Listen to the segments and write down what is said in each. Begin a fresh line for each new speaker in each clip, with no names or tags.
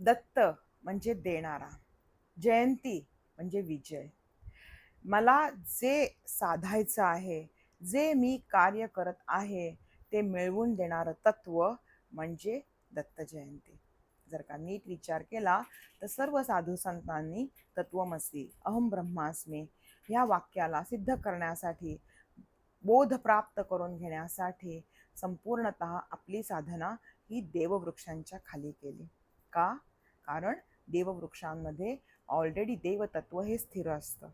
दत्त म्हणजे देणारा जयंती म्हणजे विजय. मला जे साधायचं आहे जे मी कार्य करत आहे ते मिळवून देणारं तत्व म्हणजे दत्त जयंती. जर का नीट विचार केला तर सर्व साधू संतांनी तत्वमसी अहम ब्रह्मास्मी ह्या वाक्याला सिद्ध करण्यासाठी बोध प्राप्त करून घेण्यासाठी संपूर्णत आपली साधना ही देववृक्षांच्या खाली केली. का? कारण देववृक्षांमध्ये ऑलरेडी देवतत्व हे स्थिर असतं.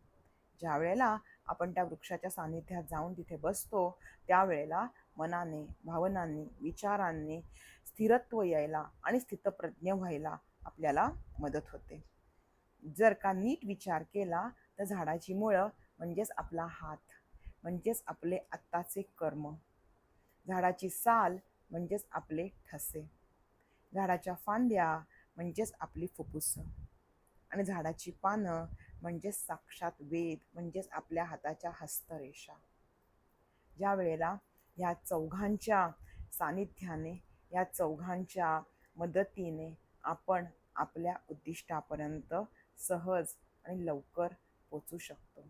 ज्या वेळेला आपण त्या वृक्षाच्या सानिध्यात जाऊन तिथे बसतो त्यावेळेला मनाने भावनांनी विचारांनी स्थिरत्व यायला आणि स्थितप्रज्ञ व्हायला आपल्याला मदत होते. जर का नीट विचार केला तर झाडाची मुळं म्हणजेच आपला हात म्हणजेच आपले आत्ताचे कर्म झाडाची साल म्हणजेच आपले ठसे झाडाच्या फांद्या म्हणजेच आपली फुप्फुसं. आणि झाडाची पानं म्हणजेच साक्षात वेद म्हणजेच आपल्या हाताच्या हस्तरेषा. ज्या वेळेला ह्या चौघांच्या सानिध्याने या चौघांच्या मदतीने आपण आपल्या उद्दिष्टापर्यंत सहज आणि लवकर पोचू शकतो.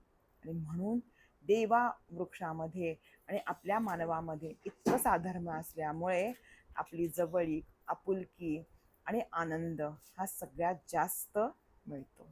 आणि म्हणून देवा वृक्षामध्ये आणि आपल्या मानवामध्ये इतकं साधर्म असल्यामुळे आपली जवळीक आपुलकी आणि आनंद हा सगळ्यात जास्त मिळतो.